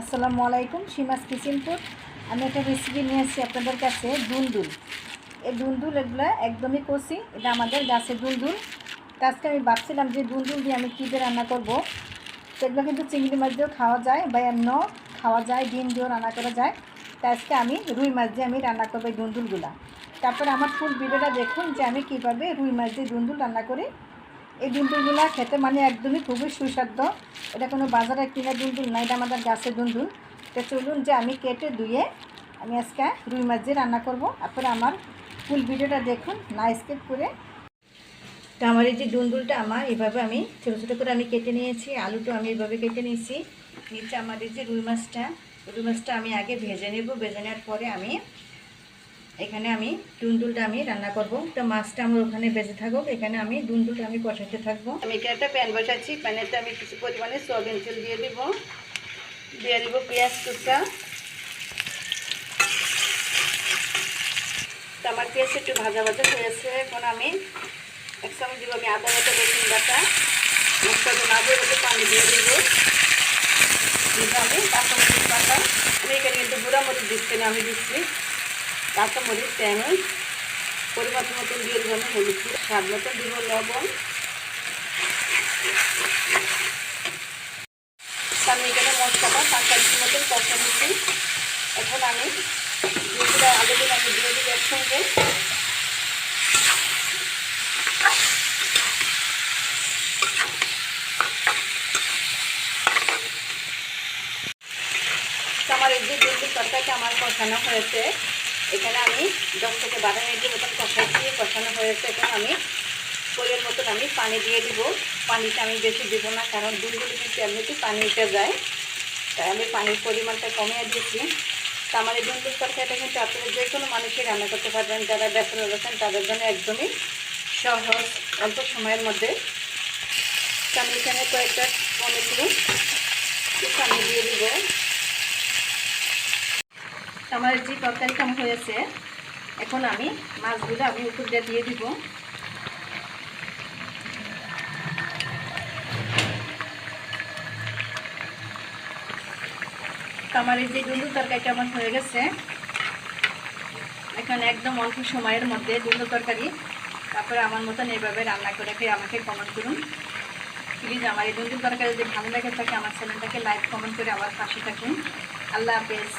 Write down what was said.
আসসালামু আলাইকুম, সীমাস কিচেনপুর। আমি একটা রেসিপি নিয়ে এসেছি আপনাদের কাছে দুলদুল এই দুলদুল এগুলো একদমই কষি, এটা আমাদের গাছের দুলদুল তো আজকে আমি ভাবছিলাম যে দুলদুল দিয়ে আমি কী দিয়ে রান্না করব। সেগুলো কিন্তু চিংড়ি মাছ দিয়েও খাওয়া যায় বা এমন খাওয়া যায়, ডিম দিয়েও রান্না করা যায়। তো আজকে আমি রুই মাছ দিয়ে আমি রান্না করব এই দুলদুলগুলা তারপরে আমার ফুল ভিডিওটা দেখুন যে আমি কীভাবে রুই মাছ দিয়ে দুলদুল রান্না করি। এই দুন্দুলগুলো খেতে মানে একদমই খুবই সুস্বাদ্য এটা কোনো বাজারে কিনে দুন্দুল না, এটা আমাদের গাছের দুন্দুল তো চলুন যে আমি কেটে ধুয়ে আমি আজকে রুই মাছ দিয়ে রান্না করব। আপনারা আমার ফুল ভিডিওটা দেখুন, না স্কিপ করে। তো আমার এই যে দুন্দুলটা আমার, এভাবে আমি ছোটো ছোটো করে আমি কেটে নিয়েছি, আলুটা আমি এভাবে কেটে নিয়েছি। নিচে আমার এই যে রুই মাছটা রুই মাছটা আমি আগে ভেজে নেব, ভেজে নেওয়ার পরে আমি এখানে আমি দুন্দুলটা আমি রান্না করব। তো মাছটা আমার ওখানে বেঁচে থাকুক, এখানে আমি দুন্দুলটা আমি কষাতে থাকব। আমি এখানে একটা প্যান বসাচ্ছি, প্যানেতে আমি কিছু পরিমাণে সোয়াবিন তেল দিয়ে দিব। দিয়ে দিব পেঁয়াজ কুচা। তো আমার পেঁয়াজ একটু ভাজা ভাজা হয়েছে, এখন আমি এক চামচ দিব, আমি আদা বাটা, রসুন বাটা, মশলাটা না দিয়ে একটু পানি দিয়ে দিব। দিব আমি কাঁচামরিচ বাটা। আমি এখানে কিন্তু গুঁড়া মরিচ দিচ্ছি না, আমি দিচ্ছি। কাঁচামরিচ চামচ পরিমাণ মতন দিয়ে দেবো হলুদ স্বাদ মতন দিব লবণ। আমি এখানে মশলাটা পাঁচ মিনিট মতন কষা নিচ্ছি। এখন আমি দুটো আলুগুলো আমি দিয়ে দিই একসঙ্গে। আমার এই যে দুটো তরকারিটা আমার কষানো হয়েছে এখানে আমি দশ থেকে বারো মিনিটের মতন কষাইছি কষানো হয়েছে এখন আমি পরিমাণ মতন আমি পানি দিয়ে দিব। পানিটা আমি বেশি দিব না, কারণ দুধগুলো কিন্তু এমনিতেই পানি উঠে যায়। তাই আমি পানির পরিমাণটা কমিয়ে দিচ্ছি তো আমার এই দুন্দুল তরকারিটা কিন্তু আপনারা যে কোনো মানুষই রান্না করতে পারবেন। যারা ব্যাচেলার আছেন, তাদের জন্য একদমই সহজ, অল্প সময়ের মধ্যে। আমি এখানে কয়েকটা কিছু আমি দিয়ে দিব। আমার যে তরকারি তরকারিটা হয়েছে, এখন আমি মাছগুলো আমি উপর দিয়ে দিব। আমার যে দুন্দু তরকারিটা আমার হয়ে গেছে। এখন একদম অল্প সময়ের মধ্যে দুন্দু তরকারি, তারপরে আমার মতন এইভাবে রান্না করে খেয়ে আমাকে কমেন্ট করুন। প্লিজ আমার এই দুন্দু তরকারি যদি ভালো লাগে থাকে, আমার চ্যানেলটাকে লাইক কমেন্ট করে আমার পাশে থাকুন। আল্লাহ হাফেজ।